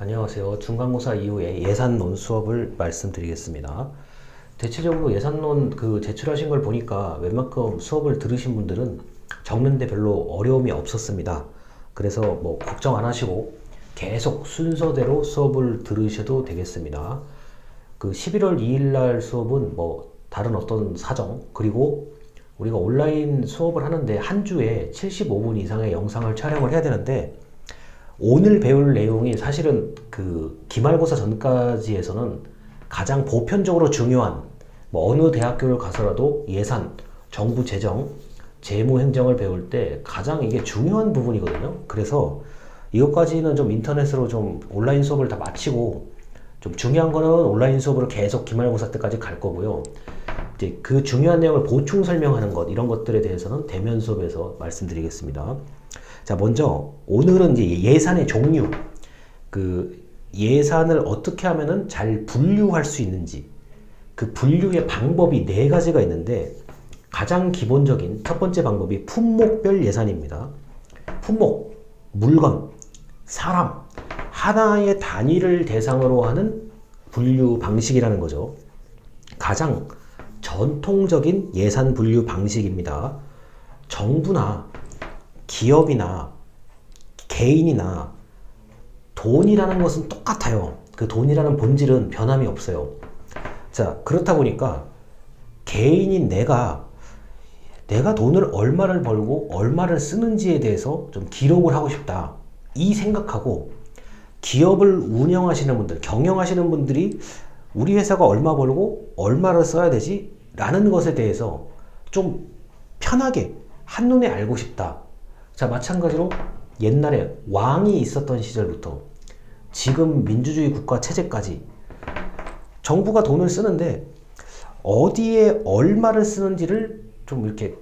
안녕하세요. 중간고사 이후에 예산론 수업을 말씀드리겠습니다. 대체적으로 예산론 그 제출하신 걸 보니까 웬만큼 수업을 들으신 분들은 적는데 별로 어려움이 없었습니다. 그래서 뭐 걱정 안 하시고 계속 순서대로 수업을 들으셔도 되겠습니다. 그 11월 2일 날 수업은 뭐 다른 어떤 사정 그리고 우리가 온라인 수업을 하는데 한 주에 75분 이상의 영상을 촬영을 해야 되는데 오늘 배울 내용이 사실은 그 기말고사 전까지에서는 가장 보편적으로 중요한 뭐 어느 대학교를 가서라도 예산, 정부 재정, 재무 행정을 배울 때 가장 이게 중요한 부분이거든요. 그래서 이것까지는 좀 인터넷으로 좀 온라인 수업을 다 마치고 좀 중요한 거는 온라인 수업으로 계속 기말고사 때까지 갈 거고요. 이제 그 중요한 내용을 보충 설명하는 것 이런 것들에 대해서는 대면 수업에서 말씀드리겠습니다. 자, 먼저 오늘은 이제 예산의 종류, 그 예산을 어떻게 하면은 잘 분류할 수 있는지 그 분류의 방법이 네 가지가 있는데 가장 기본적인 첫 번째 방법이 품목별 예산입니다. 품목, 물건, 사람, 하나의 단위를 대상으로 하는 분류 방식이라는 거죠. 가장 전통적인 예산 분류 방식입니다. 정부나 기업이나 개인이나 돈이라는 것은 똑같아요. 그 돈이라는 본질은 변함이 없어요. 자, 그렇다 보니까 개인인 내가 내가 돈을 얼마를 벌고 얼마를 쓰는지에 대해서 좀 기록을 하고 싶다. 이 생각하고 기업을 운영하시는 분들, 경영하시는 분들이 우리 회사가 얼마 벌고 얼마를 써야 되지? 라는 것에 대해서 좀 편하게 한눈에 알고 싶다. 자, 마찬가지로 옛날에 왕이 있었던 시절부터 지금 민주주의 국가 체제까지 정부가 돈을 쓰는데 어디에 얼마를 쓰는지를 좀 이렇게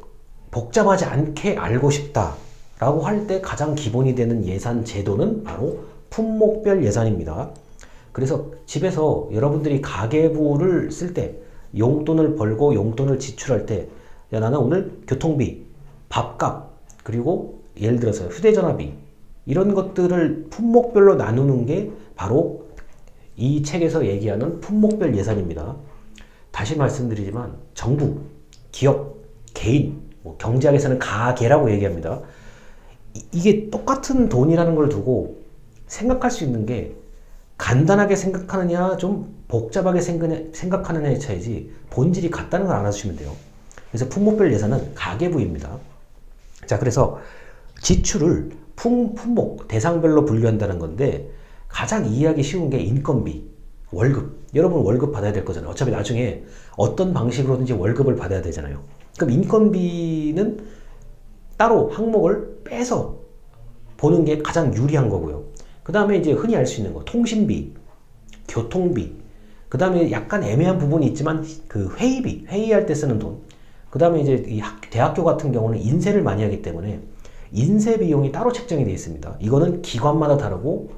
복잡하지 않게 알고 싶다라고 할 때 가장 기본이 되는 예산 제도는 바로 품목별 예산입니다. 그래서 집에서 여러분들이 가계부를 쓸 때 용돈을 벌고 용돈을 지출할 때 야, 나는 오늘 교통비, 밥값, 그리고 예를 들어서 휴대전화비 이런 것들을 품목별로 나누는 게 바로 이 책에서 얘기하는 품목별 예산입니다. 다시 말씀드리지만 정부, 기업, 개인, 뭐 경제학에서는 가계라고 얘기합니다. 이- 이게 똑같은 돈이라는 걸 두고 생각할 수 있는 게 간단하게 생각하느냐 좀 복잡하게 생각- 생각하느냐의 차이지 본질이 같다는 걸 알아주시면 돼요. 그래서 품목별 예산은 가계부입니다. 자, 그래서 지출을 품, 품목, 대상별로 분류한다는 건데 가장 이해하기 쉬운 게 인건비, 월급. 여러분 월급 받아야 될 거잖아요. 어차피 나중에 어떤 방식으로든지 월급을 받아야 되잖아요. 그럼 인건비는 따로 항목을 빼서 보는 게 가장 유리한 거고요. 그 다음에 이제 흔히 알 수 있는 거, 통신비, 교통비, 그 다음에 약간 애매한 부분이 있지만 그 회의비, 회의할 때 쓰는 돈, 그 다음에 이제 이 학- 대학교 같은 경우는 인쇄를 많이 하기 때문에 인쇄 비용이 따로 책정이 되어 있습니다. 이거는 기관마다 다르고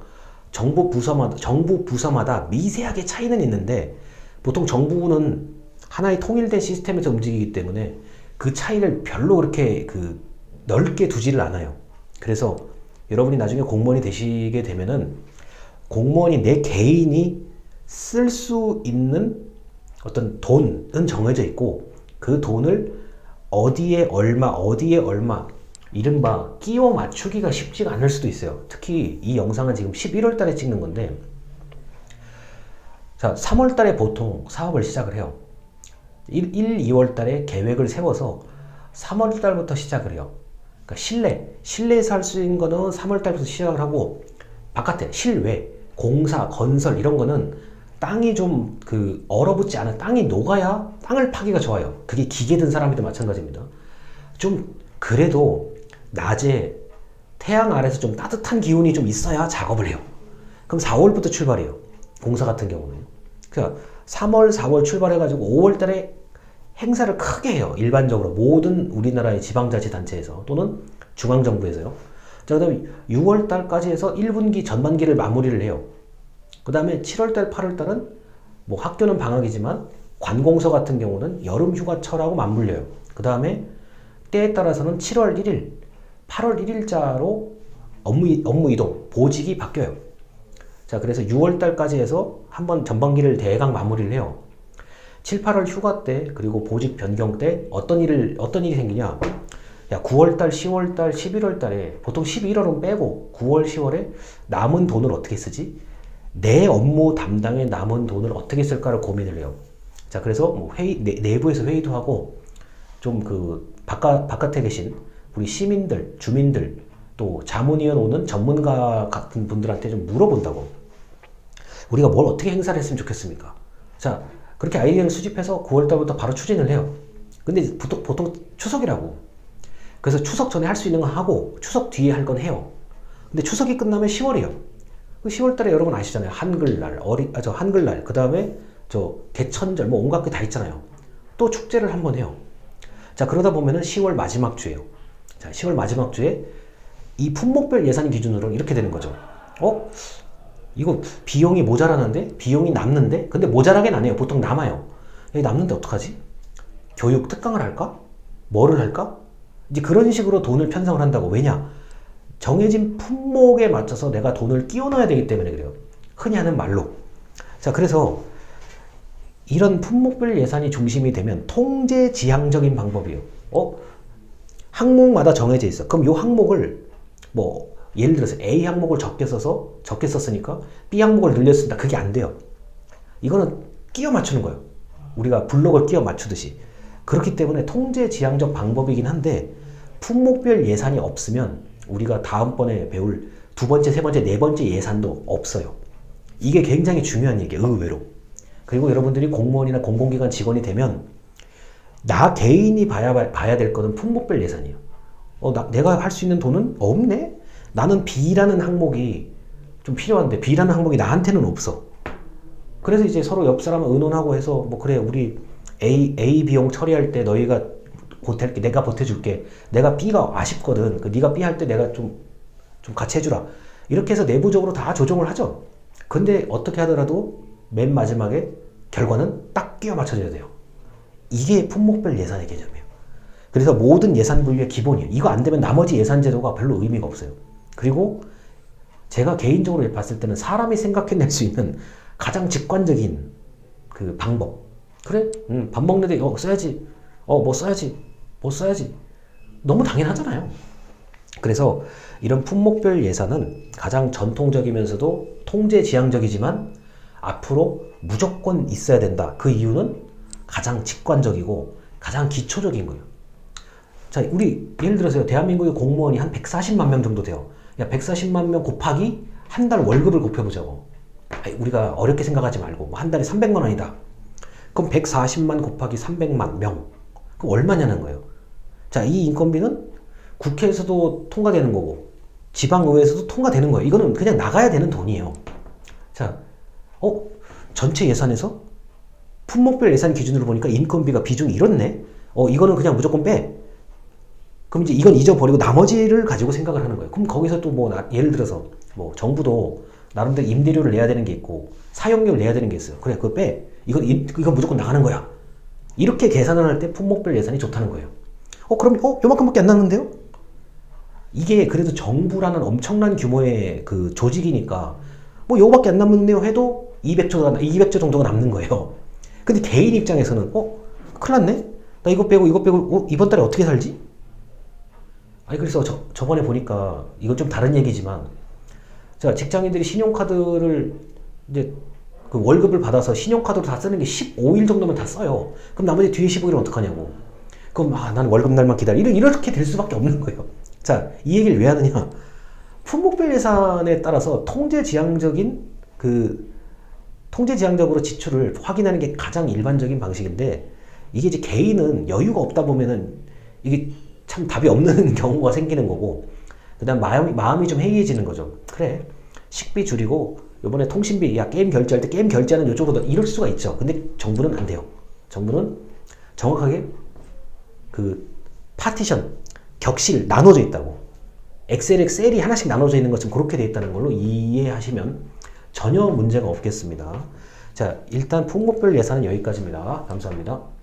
정부 부서마다 정부 부서마다 미세하게 차이는 있는데 보통 정부는 하나의 통일된 시스템에서 움직이기 때문에 그 차이를 별로 그렇게 그 넓게 두지를 않아요. 그래서 여러분이 나중에 공무원이 되시게 되면은 공무원이 내 개인이 쓸 수 있는 어떤 돈은 정해져 있고 그 돈을 어디에 얼마, 어디에 얼마, 이른바 끼워 맞추기가 쉽지가 않을 수도 있어요. 특히 이 영상은 지금 11월 달에 찍는 건데, 자, 3월 달에 보통 사업을 시작을 해요. 1, 1 2월 달에 계획을 세워서 3월 달부터 시작을 해요. 그러니까 실내, 실내에서 할 수 있는 거는 3월 달부터 시작을 하고, 바깥에, 실외, 공사, 건설 이런 거는 땅이 좀 그 얼어붙지 않은 땅이 녹아야 땅을 파기가 좋아요. 그게 기계 든 사람이도 마찬가지입니다. 좀 그래도 낮에 태양 아래서 좀 따뜻한 기운이 좀 있어야 작업을 해요. 그럼 4월부터 출발해요. 공사 같은 경우는. 그러니까 3월, 4월 출발해가지고 5월 달에 행사를 크게 해요. 일반적으로 모든 우리나라의 지방자치단체에서 또는 중앙정부에서요. 자, 그 다음에 6월 달까지 해서 1분기 전반기를 마무리를 해요. 그 다음에 7월달, 8월달은 뭐 학교는 방학이지만 관공서 같은 경우는 여름 휴가철하고 맞물려요. 그 다음에 때에 따라서는 7월 1일, 8월 1일자로 업무, 이- 업무 이동, 보직이 바뀌어요. 자, 그래서 6월 달까지 해서 한번 전반기를 대강 마무리를 해요. 7, 8월 휴가 때 그리고 보직 변경 때 어떤 일을 어떤 일이 생기냐? 야, 9월 달, 10월 달, 11월 달에 보통 11월은 빼고 9월, 10월에 남은 돈을 어떻게 쓰지? 내 업무 담당에 남은 돈을 어떻게 쓸까를 고민을 해요. 자, 그래서 뭐 회의 내, 내부에서 회의도 하고 좀 그 바깥 바깥에 계신 우리 시민들, 주민들 또 자문위원 오는 전문가 같은 분들한테 좀 물어본다고. 우리가 뭘 어떻게 행사를 했으면 좋겠습니까? 자, 그렇게 아이디어를 수집해서 9월 달부터 바로 추진을 해요. 근데 보통, 보통 추석이라고. 그래서 추석 전에 할 수 있는 건 하고 추석 뒤에 할 건 해요. 근데 추석이 끝나면 10월이에요. 10월 달에 여러분 아시잖아요. 한글날, 어리, 아, 저 한글날, 그 다음에 저 개천절, 뭐 온갖 게 다 있잖아요. 또 축제를 한번 해요. 자, 그러다 보면은 10월 마지막 주에요. 자, 10월 마지막 주에 이 품목별 예산 기준으로 이렇게 되는 거죠. 어? 이거 비용이 모자라는데? 비용이 남는데? 근데 모자라긴 안 해요. 보통 남아요. 여기 남는데 어떡하지? 교육 특강을 할까? 뭐를 할까? 이제 그런 식으로 돈을 편성을 한다고. 왜냐? 정해진 품목에 맞춰서 내가 돈을 끼워 넣어야 되기 때문에 그래요. 흔히 하는 말로. 자, 그래서 이런 품목별 예산이 중심이 되면 통제 지향적인 방법이에요. 어? 항목마다 정해져 있어. 그럼 요 항목을 뭐 예를 들어서 A 항목을 적게 써서 적게 썼으니까 B 항목을 쓴다. 그게 안 돼요. 이거는 끼워 맞추는 거예요. 우리가 블록을 끼워 맞추듯이. 그렇기 때문에 통제 지향적 방법이긴 한데 품목별 예산이 없으면 우리가 다음번에 배울 두 번째, 세 번째, 네 번째 예산도 없어요. 이게 굉장히 중요한 얘기예요. 의외로. 그리고 여러분들이 공무원이나 공공기관 직원이 되면 나 개인이 봐야, 봐야 될 거는 품목별 예산이에요. 어, 나, 내가 할 수 있는 돈은 없네? 나는 B라는 항목이 좀 필요한데 B라는 항목이 나한테는 없어. 그래서 이제 서로 옆 사람을 의논하고 해서 뭐 그래 우리 A, A 비용 처리할 때 너희가 보탤게 내가 보태줄게. 내가 B가 아쉽거든. 그 네가 B 할 때 내가 좀, 좀 같이 해주라. 이렇게 해서 내부적으로 다 조정을 하죠. 근데 어떻게 하더라도 맨 마지막에 결과는 딱 끼워 맞춰져야 돼요. 이게 품목별 예산의 개념이에요. 그래서 모든 예산 분류의 기본이에요. 이거 안 되면 나머지 예산 제도가 별로 의미가 없어요. 그리고 제가 개인적으로 봤을 때는 사람이 생각해낼 수 있는 가장 직관적인 그 방법. 그래? 음, 밥 먹는데 어, 써야지. 어, 뭐 써야지. 뭐 써야지. 너무 당연하잖아요. 그래서 이런 품목별 예산은 가장 전통적이면서도 통제 지향적이지만 앞으로 무조건 있어야 된다. 그 이유는 가장 직관적이고 가장 기초적인 거예요. 자, 우리 예를 들어서 대한민국의 공무원이 한 140만 명 정도 돼요. 야, 140만 명 곱하기 한 달 월급을 곱해보자고. 아니, 우리가 어렵게 생각하지 말고 뭐 한 달에 300만 원이다. 그럼 140만 곱하기 300만 명. 그럼 얼마냐는 거예요. 자, 이 인건비는 국회에서도 통과되는 거고 지방의회에서도 통과되는 거예요. 이거는 그냥 나가야 되는 돈이에요. 자, 어? 전체 예산에서 품목별 예산 기준으로 보니까 인건비가 비중이 이렇네? 어, 이거는 그냥 무조건 빼. 그럼 이제 이건 잊어버리고 나머지를 가지고 생각을 하는 거예요. 그럼 거기서 또 뭐 예를 들어서 뭐 정부도 나름대로 임대료를 내야 되는 게 있고 사용료를 내야 되는 게 있어요. 그래 그거 빼. 이건 인- 이건 무조건 나가는 거야. 이렇게 계산을 할 때 품목별 예산이 좋다는 거예요. 어 그럼 어 요만큼밖에 안 남는데요? 이게 그래도 정부라는 엄청난 규모의 그 조직이니까 뭐 요거밖에 안 남는데요 해도 200조가 200조 정도가 남는 거예요. 근데 개인 입장에서는 어 큰일 났네. 나 이거 빼고 이거 빼고 어, 이번 달에 어떻게 살지? 아니 그래서 저, 저번에 보니까 이건 좀 다른 얘기지만 자 직장인들이 신용카드를 이제 그 월급을 받아서 신용카드로 다 쓰는 게 15일 정도면 다 써요. 그럼 나머지 뒤에 15일은 어떡하냐고. 그럼 아 나는 월급 날만 기다려. 이렇게, 이렇게 될 수밖에 없는 거예요. 자 이 얘기를 왜 하느냐? 품목별 예산에 따라서 통제 지향적인 그 통제 지향적으로 지출을 확인하는 게 가장 일반적인 방식인데 이게 이제 개인은 여유가 없다 보면은 이게 참 답이 없는 경우가 생기는 거고 그다음 마음이 마음이 좀 해이해지는 거죠. 그래 식비 줄이고 요번에 통신비 야 게임 결제할 때 게임 결제하는 요쪽으로 이럴 수가 있죠. 근데 정부는 안 돼요. 정부는 정확하게 그 파티션 격실 나눠져 있다고 엑셀에 셀이 하나씩 나눠져 있는 것처럼 그렇게 돼 있다는 걸로 이해하시면 전혀 문제가 없겠습니다. 자 일단 품목별 예산은 여기까지입니다. 감사합니다.